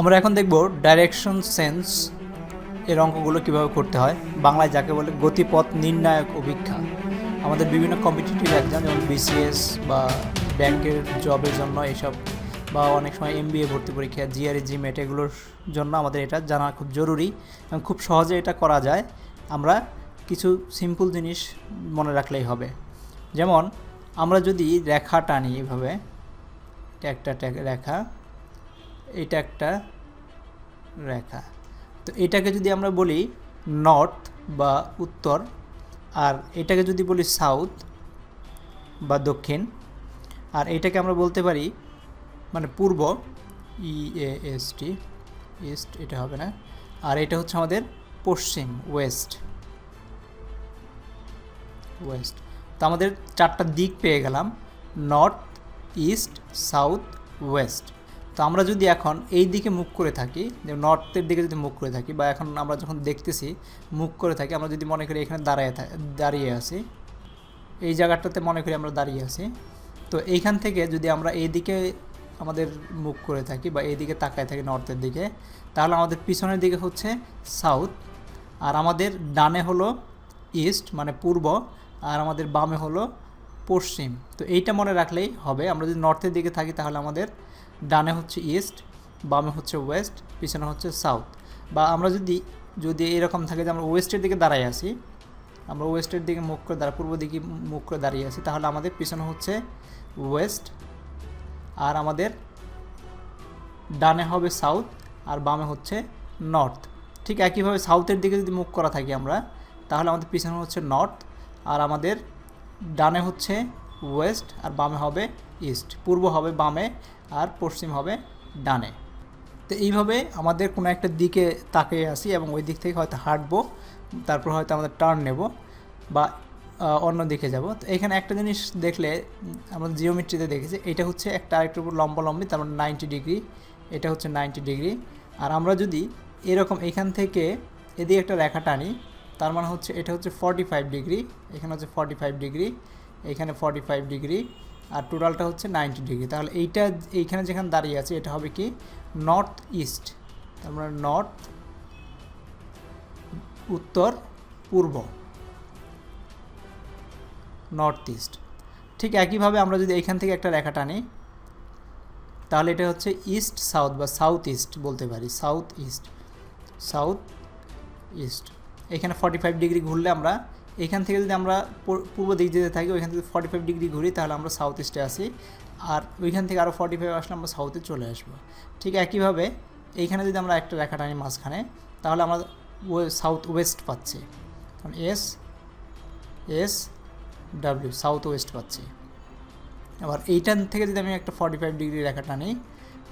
আমরা এখন দেখব ডাইরেকশন সেন্স এর অঙ্কগুলো কীভাবে করতে হয়। বাংলায় যাকে বলে গতিপথ নির্ণায়ক অভিক্ষা। আমাদের বিভিন্ন কম্পিটিটিভ এক্সাম যেমন বিসিএস বা ব্যাংকের জবের জন্য এসব বা অনেক সময় এমবিএ ভর্তি পরীক্ষা জিআরই জিমেট এগুলোর জন্য আমাদের এটা জানা খুব জরুরি এবং খুব সহজে এটা করা যায়। আমরা কিছু সিম্পল জিনিস মনে রাখলেই হবে। যেমন আমরা যদি রেখা টানি এভাবে, একটা রেখা এটা একটা রেখা। তো এটাকে যদি আমরা বলি নর্থ বা উত্তর, আর এটাকে যদি বলি সাউথ বা দক্ষিণ, আর এটাকে আমরা বলতে পারি মানে পূর্ব ই টি ইস্ট এটা হবে না, আর এটা হচ্ছে আমাদের পশ্চিম ওয়েস্ট ওয়েস্ট তো আমাদের চারটা দিক পেয়ে গেলাম নর্থ ইস্ট সাউথ ওয়েস্ট তো আমরা যদি এখন এই দিকে মুখ করে থাকি, যে নর্থের দিকে যদি মুখ করে থাকি বা এখন আমরা যখন দেখতেছি, মুখ করে থাকি, আমরা যদি মনে করি এখানে দাঁড়ায় দাঁড়িয়ে আছি, এই জায়গাটাতে মনে করি আমরা দাঁড়িয়ে আছি, তো এইখান থেকে যদি আমরা এই দিকে আমাদের মুখ করে থাকি বা এই দিকে তাকায় থাকি নর্থের দিকে, তাহলে আমাদের পিছনের দিকে হচ্ছে সাউথ, আর আমাদের ডানে হলো ইস্ট মানে পূর্ব, আর আমাদের বামে হলো পশ্চিম। তো এইটা মনে রাখলেই হবে। আমরা যদি নর্থের দিকে থাকি, তাহলে আমাদের ডানে হচ্ছে ইস্ট বামে হচ্ছে ওয়েস্ট পিছনে হচ্ছে সাউথ বা আমরা যদি যদি এরকম থাকে যে আমরা ওয়েস্টের দিকে দাঁড়াই আসি আমরা ওয়েস্টের দিকে মুখ করে দাঁড়া পূর্ব দিকে মুখ করে দাঁড়িয়ে আছি, তাহলে আমাদের পিছনে হচ্ছে ওয়েস্ট আর আমাদের ডানে হবে সাউথ আর বামে হচ্ছে নর্থ ঠিক একইভাবে সাউথের দিকে যদি মুখ করা থাকি আমরা, তাহলে আমাদের পিছনে হচ্ছে নর্থ আর আমাদের ডানে হচ্ছে ওয়েস্ট আর বামে হবে ইস্ট, পূর্ব হবে বামে আর পশ্চিম হবে ডানে। তো এইভাবে আমাদের কোনো একটা দিকে তাকিয়ে আসি এবং ওই দিক থেকে হয়তো হাঁটবো, তারপর হয়তো আমাদের টার্ন নেব বা অন্য দিকে যাব। তো এখানে একটা জিনিস দেখলে, আমরা জিওমেট্রিতে দেখেছি, এটা হচ্ছে একটা আরেকটু উপর লম্বা লম্বি, তার মানে নাইনটি ডিগ্রি এটা হচ্ছে নাইনটি ডিগ্রি আর আমরা যদি এরকম এখান থেকে এদিকে একটা রেখা টানি, তার মানে হচ্ছে এটা হচ্ছে ফর্টি ফাইভ ডিগ্রি এখানে হচ্ছে ফর্টি ফাইভ ডিগ্রি এখানে ফর্টি ফাইভ ডিগ্রি আর টোটালটা হচ্ছে নাইনটি ডিগ্রি। তাহলে এইটা এইখানে যেখানে দাঁড়িয়ে আছে, এটা হবে কি? নর্থ ইস্ট তার মানে নর্থ উত্তর, পূর্ব। নর্থ ইস্ট ঠিক একইভাবে আমরা যদি এইখান থেকে একটা রেখা টানি, তাহলে এটা হচ্ছে ইস্ট সাউথ বা সাউথ ইস্ট বলতে পারি। সাউথ ইস্ট সাউথ ইস্ট এখানে ফর্টি ফাইভ ডিগ্রি ঘুরলে আমরা এখান থেকে যদি আমরা পূর- পূর্ব দিক যেতে থাকি, ওইখান থেকে ফর্টি ফাইভ ডিগ্রি ঘুরি, তাহলে আমরা সাউথ ইস্টে আসি। আর ওইখান থেকে আরও ফর্টি ফাইভ আসলে আমরা সাউথে চলে আসব। ঠিক একইভাবে এইখানে যদি আমরা একটা রেখা টানি মাঝখানে, তাহলে আমরা সাউথ ওয়েস্ট পাচ্ছি। কারণ S S W south west পাচ্ছি। এবার এইটান থেকে যদি আমি একটা ফর্টি ফাইভ ডিগ্রি রেখা টানি,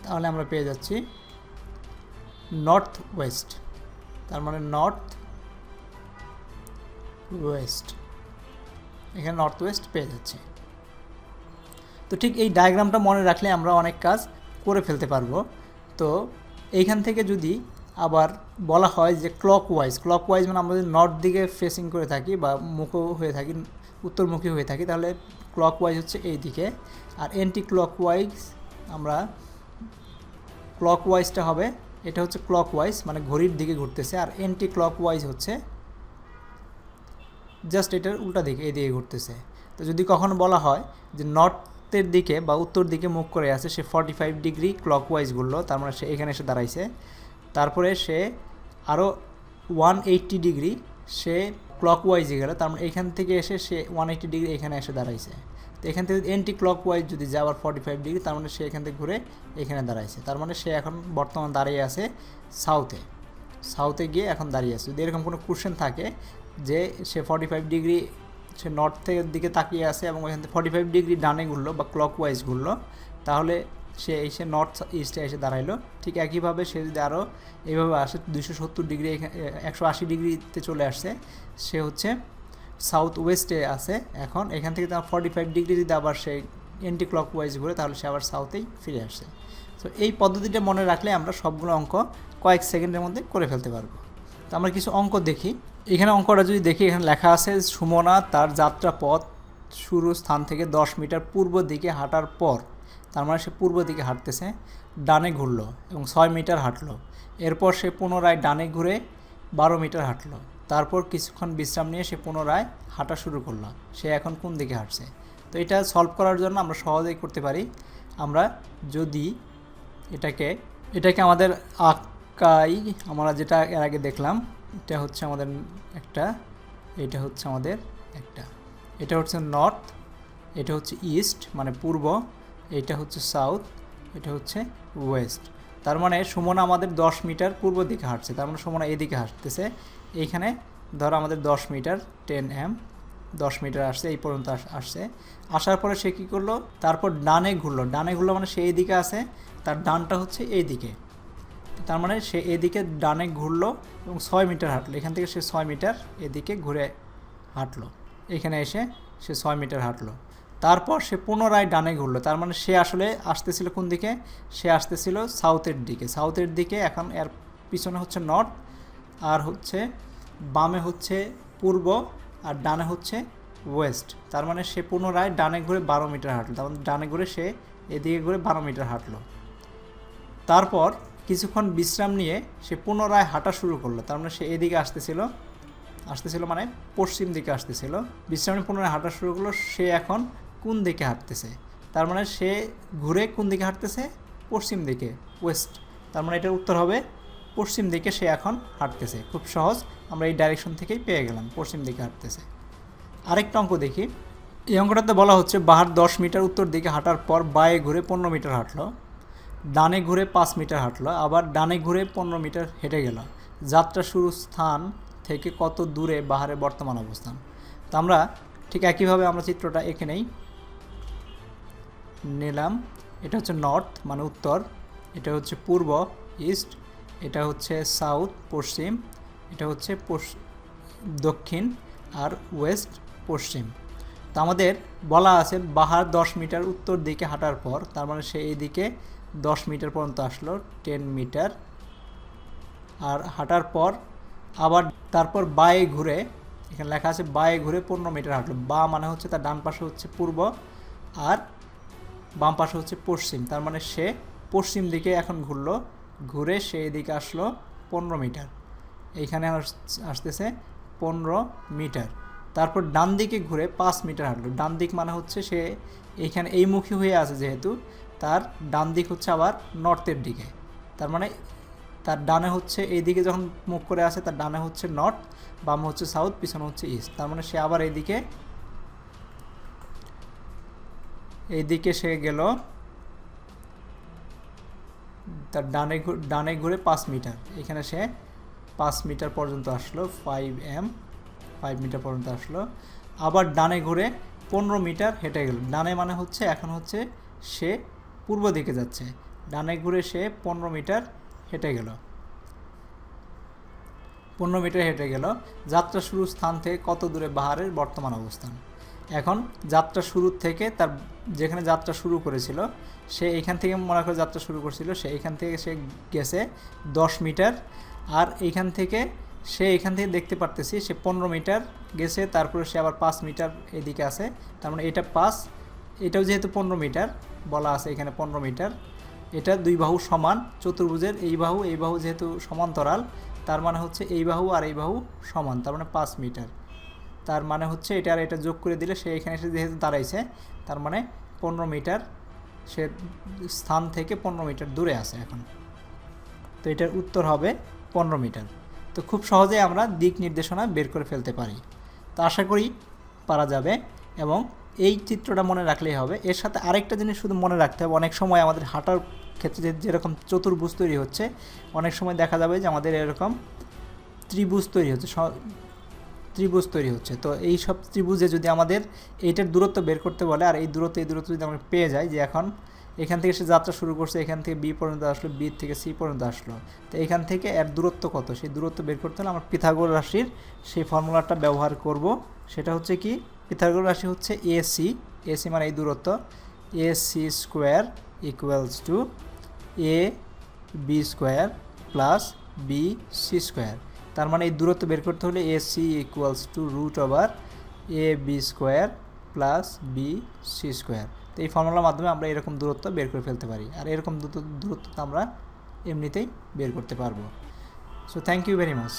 তাহলে আমরা পেয়ে যাচ্ছি নর্থ ওয়েস্ট তার মানে নর্থ ওয়েস্ট এখানে নর্থ ওয়েস্ট পেয়ে যাচ্ছি। তো ঠিক এই ডায়াগ্রামটা মনে রাখলে আমরা অনেক কাজ করে ফেলতে পারব। তো এইখান থেকে যদি আবার বলা হয় যে ক্লক ওয়াইজ ক্লক ওয়াইজ মানে আমরা যদি নর্থ দিকে ফেসিং করে থাকি বা মুখো হয়ে থাকি, উত্তরমুখী হয়ে থাকি, তাহলে ক্লক ওয়াইজ হচ্ছে এই দিকে। আর এন্টি ক্লক ওয়াইজ আমরা ক্লক ওয়াইজটা হবে, এটা হচ্ছে ক্লক ওয়াইজ মানে ঘড়ির দিকে ঘুরতেছে। আর এন্টি ক্লক ওয়াইজ হচ্ছে জাস্ট এটার উল্টা দিকে এই দিকে ঘুরতেছে। তো যদি কখনো বলা হয় যে নর্থের দিকে বা উত্তর দিকে মুখ করে আছে, সে forty five degree clockwise ঘুরলো, তার মানে সে এখানে এসে দাঁড়াইছে। তারপরে সে আরও ওয়ান এইট্টি ডিগ্রি সে ক্লক ওয়াইজে গেল, তার মানে এখান থেকে এসে সে ওয়ান এইট্টি ডিগ্রি এখানে এসে দাঁড়াইছে। তো এখান থেকে এন্টি ক্লক ওয়াইজ যদি যায় আবার ফর্টি ফাইভ ডিগ্রি, তার মানে সে এখান থেকে ঘুরে এখানে দাঁড়াইছে। তার মানে সে এখন বর্তমান দাঁড়িয়ে আছে সাউথে সাউথে গিয়ে এখন দাঁড়িয়ে আছে। যদি এরকম কোনো কোশ্চেন থাকে যে সে ফর্টি ফাইভ ডিগ্রি সে নর্থের দিকে তাকিয়ে আছে এবং ওইখান থেকে ফর্টি ফাইভ ডিগ্রি ডানে ঘুরলো বা ক্লক ওয়াইজ ঘুরলো, তাহলে সে এসে নর্থ ইস্টে এসে দাঁড়াইলো। ঠিক একইভাবে সে যদি আরও এইভাবে আসে দুশো সত্তর ডিগ্রি একশো আশি ডিগ্রিতে চলে আসছে, সে হচ্ছে সাউথ ওয়েস্টে আছে এখন। এখান থেকে তার ফর্টি ফাইভ ডিগ্রি যদি আবার সে এন্টি ক্লক ওয়াইজ ঘুরে, তাহলে সে আবার সাউথেই ফিরে আসছে। তো এই পদ্ধতিটা মনে রাখলে আমরা সবগুলো অঙ্ক কয়েক সেকেন্ডের মধ্যে করে ফেলতে পারব। তো আমরা কিছু অঙ্ক দেখি। এখানে অঙ্কটা যদি দেখি, এখানে লেখা আছে, সুমনা তার যাত্রা পথ শুরু স্থান থেকে দশ মিটার পূর্ব দিকে হাঁটার পর, তার মানে সে পূর্ব দিকে হাঁটতেছে, ডানে ঘুরলো এবং ছয় মিটার হাঁটলো। এরপর সে পুনরায় ডানে ঘুরে বারো মিটার হাঁটলো। তারপর কিছুক্ষণ বিশ্রাম নিয়ে সে পুনরায় হাঁটা শুরু করল। সে এখন কোন দিকে হাঁটছে? তো এটা সলভ করার জন্য আমরা সহজেই করতে পারি। আমরা যদি এটাকে এটাকে আমাদের আঁকাই আমরা যেটা এর আগে দেখলাম, এটা হচ্ছে আমাদের একটা, এটা হচ্ছে আমাদের একটা। এটা হচ্ছে নর্থ এটা হচ্ছে ইস্ট মানে পূর্ব, এটা হচ্ছে সাউথ এটা হচ্ছে ওয়েস্ট তার মানে সুমনা আমাদের দশ মিটার পূর্ব দিকে হাঁটছে, তার মানে সুমনা এদিকে হাঁটতেছে। এইখানে ধরো আমাদের দশ মিটার টেন এম দশ মিটার আসছে, এই পর্যন্ত আসছে। আসার পরে সে কী করল? তারপর ডানে ঘুরলো। ডানে ঘুরলো মানে সে এই দিকে আছে, তার ডানটা হচ্ছে এইদিকে। তার মানে সে এদিকে ডানে ঘুরলো এবং ছয় মিটার হাঁটলো। এখান থেকে সে ছয় মিটার এদিকে ঘুরে হাঁটলো। এখানে এসে সে ছয় মিটার হাঁটলো। তারপর সে পুনরায় ডানে ঘুরলো। তার মানে সে আসলে আসতেছিল কোন দিকে? সে আসতেছিল সাউথের দিকে। সাউথের দিকে এখন এর পিছনে হচ্ছে নর্থ আর হচ্ছে বামে হচ্ছে পূর্ব, আর ডানে হচ্ছে ওয়েস্ট তার মানে সে পুনরায় ডানে ঘুরে বারো মিটার হাঁটলো। তার মানে ডানে ঘুরে সে এদিকে ঘুরে বারো মিটার হাঁটলো। তারপর কিছুক্ষণ বিশ্রাম নিয়ে সে পুনরায় হাঁটা শুরু করল। তার মানে সে এদিকে আসতেছিল আসতেছিল মানে পশ্চিম দিকে আসতেছিল। বিশ্রাম নিয়ে পুনরায় হাঁটা শুরু করল, সে এখন কোন দিকে হাঁটতেছে? তার মানে সে ঘুরে কোন দিকে হাঁটতেছে? পশ্চিম দিকে, ওয়েস্ট। তার মানে এটার উত্তর হবে, পশ্চিম দিকে সে এখন হাঁটতেছে। খুব সহজ, আমরা এই ডাইরেকশন থেকেই পেয়ে গেলাম, পশ্চিম দিকে হাঁটতেছে। আরেকটা অঙ্ক দেখি। এই অঙ্কটাতে বলা হচ্ছে, বাহার দশ মিটার উত্তর দিকে হাঁটার পর বায়ে ঘুরে পনেরো মিটার হাঁটলো। ডানে ঘুরে পাঁচ মিটার হাঁটলো, আবার ডানে ঘুরে পনেরো মিটার হেঁটে গেল। যাত্রা শুরু স্থান থেকে কত দূরে বাহারের বর্তমান অবস্থান? তো আমরা ঠিক একইভাবে আমরা চিত্রটা এঁকে নেই নিলাম। এটা হচ্ছে নর্থ মানে উত্তর। এটা হচ্ছে পূর্ব, ইস্ট। এটা হচ্ছে সাউথ, পশ্চিম। এটা হচ্ছে দক্ষিণ আর ওয়েস্ট, পশ্চিম। তো আমাদের বলা আছে বাহার দশ মিটার উত্তর দিকে হাঁটার পর, তার মানে সে এইদিকে দশ মিটার পর্যন্ত আসলো টেন মিটার। আর হাঁটার পর আবার তারপর বায়ে ঘুরে, এখানে লেখা আছে বায়ে ঘুরে পনেরো মিটার হাঁটলো। বা মানে হচ্ছে তার ডান পাশে হচ্ছে পূর্ব আর বাম পাশে হচ্ছে পশ্চিম। তার মানে সে পশ্চিম দিকে এখন ঘুরলো, ঘুরে সে এদিকে আসলো পনেরো মিটার। এইখানে আস- আসতেছে পনেরো মিটার। তারপর ডান দিকে ঘুরে পাঁচ মিটার হাঁটলো। ডান দিক মানে হচ্ছে সে এইখানে এই মুখী হয়ে আছে যেহেতু তার ডান দিক হচ্ছে আবার নর্থের দিকে। তার মানে তার ডানে হচ্ছে এই দিকে যখন মুখ করে আসে, তার ডানে হচ্ছে নর্থ বামে হচ্ছে সাউথ পিছনে হচ্ছে ইস্ট তার মানে সে আবার এইদিকে এইদিকে সে গেল তার ডানে ডানে ঘুরে পাঁচ মিটার। এখানে সে পাঁচ মিটার পর্যন্ত আসলো ফাইভ এম ফাইভ মিটার পর্যন্ত আসলো। আবার ডানে ঘুরে পনেরো মিটার হেঁটে গেল। ডানে মানে হচ্ছে, এখন হচ্ছে সে পূর্ব দিকে যাচ্ছে। ডানে ঘুরে সে পনেরো মিটার হেঁটে গেল। পনেরো মিটার হেঁটে গেল। যাত্রা শুরু স্থান থেকে কত দূরে বাহারের বর্তমান অবস্থান? এখন যাত্রা শুরু থেকে তার যেখানে যাত্রা শুরু করেছিল, সে এখান থেকে মনে করে যাত্রা শুরু করছিল, সে এখান থেকে সে গেছে দশ মিটার। আর এইখান থেকে সে এখান থেকে দেখতে পারতেছি সে পনেরো মিটার গেছে, তারপরে সে আবার পাঁচ মিটার এদিকে আছে। তার মানে এটা পাঁচ, এটাও যেহেতু পনেরো মিটার বলা আছে এখানে পনেরো মিটার। এটা দুই বাহু সমান, চতুর্ভুজের এই বাহু এই বাহু যেহেতু সমান্তরাল, তার মানে হচ্ছে এই বাহু আর এই বাহু সমান, তার মানে পাঁচ মিটার। তার মানে হচ্ছে এটা আর এটা যোগ করে দিলে সে এখানে এসে যেহেতু দাঁড়াইছে, তার মানে পনেরো মিটার, সে স্থান থেকে পনেরো মিটার দূরে আছে এখন। তো এটার উত্তর হবে পনেরো মিটার। তো খুব সহজেই আমরা দিক নির্দেশনা বের করে ফেলতে পারি। তো আশা করি পারা যাবে এবং এই চিত্রটা মনে রাখলেই হবে। এর সাথে আরেকটা জিনিস শুধু মনে রাখতে হবে। অনেক সময় আমাদের হাঁটার ক্ষেত্রে যেরকম চতুর্ভুজ তৈরি হচ্ছে, অনেক সময় দেখা যাবে যে আমাদের এরকম ত্রিভুজ তৈরি হচ্ছে ত্রিভুজ তৈরি হচ্ছে। তো এই সব ত্রিভুজে যদি আমাদের এইটার দূরত্ব বের করতে বলে, আর এই দূরত্ব এই দূরত্ব যদি আমরা পেয়ে যাই যে এখন এখান থেকে সে যাত্রা শুরু করছে, এখান থেকে বি পর্যন্ত আসলো, বি থেকে সি পর্যন্ত আসলো, তো এখান থেকে এর দূরত্ব কত? সেই দূরত্ব বের করতে হলে আমরা পিথাগোর রাশির সেই ফর্মুলাটা ব্যবহার করব। সেটা হচ্ছে কি পিথাগোর রাশি হচ্ছে এ সি এ সি মানে এই দূরত্ব। A C square equals to A B square plus B C square তার মানে এই দূরত্ব বের করতে হলে A C equals to root over A B square plus B C square তো এই ফর্মুলার মাধ্যমে আমরা এরকম দূরত্ব বের করে ফেলতে পারি। আর এরকম দূরত্ব আমরা এমনিতেই বের করতে পারব। So thank you very much